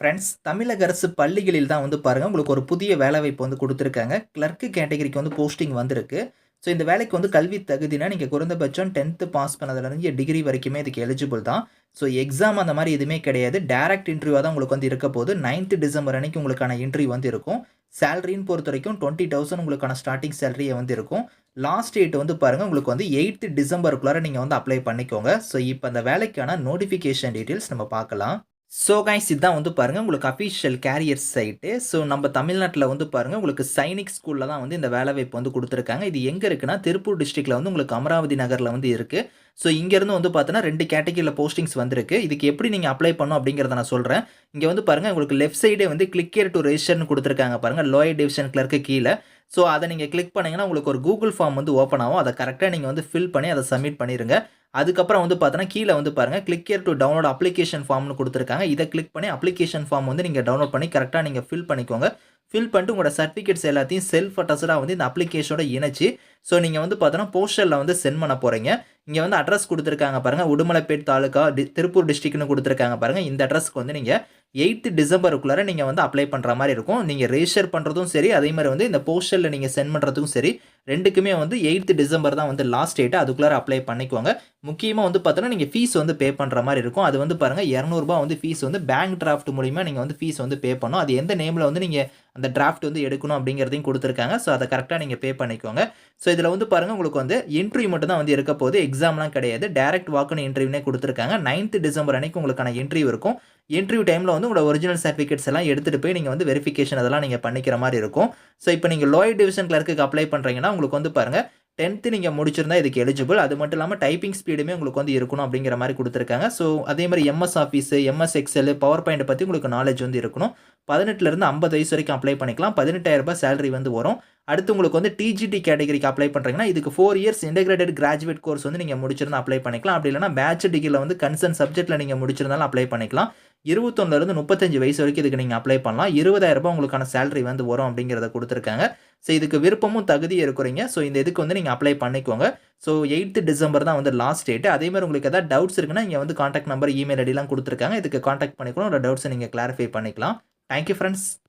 Friends தமிழக அரசு பள்ளிகளில் தான் வந்து பாருங்கள் உங்களுக்கு ஒரு புதிய வேலைவாய்ப்பு வந்து கொடுத்துருக்காங்க. கிளர்க்கு கேட்டகரிக்கு வந்து போஸ்டிங் வந்திருக்கு. ஸோ இந்த வேலைக்கு வந்து கல்வி தகுதினா நீங்கள் குறைந்தபட்சம் டென்த்து பாஸ் பண்ணதுலேருந்து டிகிரி வரைக்குமே இதுக்கு எலிஜிபிள் தான். ஸோ எக்ஸாம் அந்த மாதிரி எதுவுமே கிடையாது. டேரக்ட் இன்டர்வியூவாக தான் உங்களுக்கு வந்து இருக்க போது நைன்த்து டிசம்பர் அன்னைக்கு உங்களுக்கான இன்டர்வியூ வந்து இருக்கும். சேலரின்னு பொறுத்த வரைக்கும் டுவெண்ட்டி தௌசண்ட் உங்களுக்கான ஸ்டார்டிங் சேலரியை வந்து இருக்கும். லாஸ்ட் டேட் வந்து பாருங்கள் உங்களுக்கு வந்து எயித்து டிசம்பருக்குள்ளார நீங்கள் வந்து அப்ளை பண்ணிக்கோங்க. ஸோ இப்போ அந்த வேலைக்கான நோட்டிஃபிகேஷன் டீட்டெயில்ஸ் நம்ம பார்க்கலாம். ஸோ கைஸ் இதுதான் வந்து பாருங்கள் உங்களுக்கு அஃபிஷியல் கேரியர் சைட்டு ஸோ நம்ம தமிழ்நாட்டில் வந்து பாருங்கள் உங்களுக்கு சைனிக் ஸ்கூலில் தான் வந்து இந்த வேலைவாய்ப்பு வந்து கொடுத்துருக்காங்க. இது எங்கே இருக்குன்னா திருப்பூர் டிஸ்ட்ரிக்டில் வந்து உங்களுக்கு அமராவதி நகரில் வந்து இருக்குது ஸோ இங்கேருந்து வந்து பார்த்தோன்னா ரெண்டு கேட்டகரியில் போஸ்டிங்ஸ் வந்திருக்கு. இதுக்கு எப்படி நீங்கள் அப்ளை பண்ணும் அப்படிங்கிறத நான் சொல்கிறேன் இங்கே வந்து பாருங்கள் உங்களுக்கு லெஃப்ட் சைடே வந்து கிளிக்கேர் டு ரெஜிஸ்டர்னு கொடுத்துருக்காங்க பாருங்கள் லோயர் டிவிஷன் கிளர்க்கு கீழே. ஸோ அதை நீங்கள் கிளிக் பண்ணிங்கன்னா உங்களுக்கு ஒரு கூகுள் ஃபார்ம் வந்து ஓப்பன் ஆகும். அதை கரெக்டாக நீங்கள் வந்து ஃபில் பண்ணி அதை சப்மிட் பண்ணிடுங்க அதுக்கப்புறம் வந்து பார்த்தோன்னா கீழே வந்து பாருங்கள் கிளிக் டு டவுன்லோட் அப்ளிகேஷன் ஃபார்ம்னு கொடுத்துருக்காங்க. இதை கிளிக் பண்ணி அப்ளிகேஷன் ஃபார்ம் வந்து நீங்கள் டவுன்லோட் பண்ணி கரெக்டாக நீங்கள் ஃபில் பண்ணிக்கோங்க. ஃபில் பண்ணிட்டு உங்களோட சர்டிஃபிகேட்ஸ் எல்லாத்தையும் செல்ஃப் அட்டஸ்டாக வந்து இந்த அப்ளிகேஷனோட இணைச்சி ஸோ நீங்கள் வந்து பார்த்தோன்னா போஸ்டரில் வந்து சென்ட் பண்ண போகிறீங்க இங்கே வந்து அட்ரஸ் கொடுத்துருக்காங்க பாருங்கள் உடுமலைப்பேட் தாலுக்கா டி திருப்பூர் டிஸ்ட்ரிக்ட்னு கொடுத்துருக்காங்க பாருங்கள் இந்த அட்ரஸ்க்கு வந்து நீங்கள் எயித்து டிசம்பருக்குள்ளார நீங்கள் வந்து அப்ளை பண்ணுற மாதிரி இருக்கும். நீங்கள் ரெஜிஸ்டர் பண்ணுறதும் சரி அதே மாதிரி வந்து இந்த போஸ்டலில் நீங்கள் சென்ட் பண்ணுறதுக்கும் சரி ரெண்டுக்குமே வந்து எயித்து டிசம்பர் தான் வந்து லாஸ்ட் டேட்டு அதுக்குள்ளார அப்ளை பண்ணிக்குவாங்க முக்கியமாக வந்து பார்த்தோன்னா நீங்கள் ஃபீஸ் வந்து பே பண்ணுற மாதிரி இருக்கும். அது வந்து பாருங்கள் இரநூறுபா வந்து ஃபீஸ் வந்து பேங்க் டிராஃப்ட் மூலிமா நீங்கள் வந்து ஃபீஸ் வந்து பே பண்ணணும். அது எந்த நேமில் வந்து நீங்கள் அந்த டிராஃப்ட் வந்து எடுக்கணும் அப்படிங்கிறதையும் கொடுத்துருக்காங்க. ஸோ அதை கரெக்டாக நீங்கள் பே பண்ணிக்கோங்க. ஸோ இதில் வந்து பாருங்கள் உங்களுக்கு வந்து இன்டர்வியூ மட்டும் தான் வந்து இருக்க போது எக்ஸாம்லாம் கிடையாது. டேரக்ட் வாக்குன்னு இன்டர்வியூனே கொடுத்துருக்காங்க. நைன்த் டிசம்பர் அன்னைக்கு உங்களுக்கான இன்டர்வியூ இருக்கும். இன்டர்வியூ டைமில் வந்து உங்களோட ஒரிஜினல் சர்டிஃபிகேட்ஸ் எல்லாம் எடுத்துகிட்டு போய் நீங்கள் வந்து வெரிஃபிகேஷன் அதெல்லாம் நீங்கள் பண்ணிக்கிற மாதிரி இருக்கும். ஸோ இப்போ நீங்கள் லோயர் டிவிஷன் கிளர்க்கு அப்ளை பண்ணுறீங்கன்னா உங்களுக்கு வந்து பாருங்கள் டென்த்து நீங்கள் முடிச்சிருந்தா இதுக்கு எலிஜிபிள் அது மட்டும் இல்லாமல் டைப்பிங் ஸ்பீடுமே உங்களுக்கு வந்து இருக்கணும் அப்படிங்கிற மாதிரி கொடுத்துருக்காங்க. ஸோ அதே மாதிரி MS office MS excel power point பற்றி உங்களுக்கு நாலேஜ் வந்து இருக்கணும். பதினெட்டுலேருந்து ஐம்பது வயசு வரைக்கும் அப்ளை பண்ணிக்கலாம். பதினெட்டாயிரம் ரூபாய் சேலரி வந்து வரும். அடுத்து உங்களுக்கு வந்து டிஜிடி கேட்டகரிக்கு அப்ளை பண்ணுறீங்கன்னா இதுக்கு four years integrated graduate course வந்து நீங்கள் முடிச்சிருந்தா அப்ளை பண்ணிக்கலாம். அப்படி இல்லைனா பேச்சு டிகிரியில் வந்து கன்சர்ன் சப்ஜெக்ட்டில் நீங்கள் முடிச்சிருந்தாலும் அப்ளை பண்ணிக்கலாம். இருபத்தொன்னுலேருந்து முப்பத்தஞ்சு வயசு வரைக்கும் இதுக்கு நீங்கள் அப்ளை பண்ணலாம். இருபதாயிரரூபா உங்களுக்கான சேலரி வந்து வரும் அப்படிங்கிறத கொடுத்துருக்காங்க. ஸோ இதுக்கு விருப்பமும் தகுதி இருக்கிறீங்க. ஸோ இந்த இதுக்கு வந்து நீங்கள் அப்ளை பண்ணிக்கோங்க. ஸோ எயித்து டிசம்பர் தான் வந்து லாஸ்ட் டேட்டு அதே மாதிரி உங்களுக்கு எதாவது டவுட்ஸ் இருக்குன்னா இங்கே வந்து காண்டாக்ட் நம்பர் இமெயில் ஐடிலாம் கொடுத்துருக்காங்க. இதுக்கு காண்டாக்ட் பண்ணிக்கணும். ஒரு டவுட்ஸை நீங்கள் கிளாரிஃபை பண்ணிக்கலாம். Thank you friends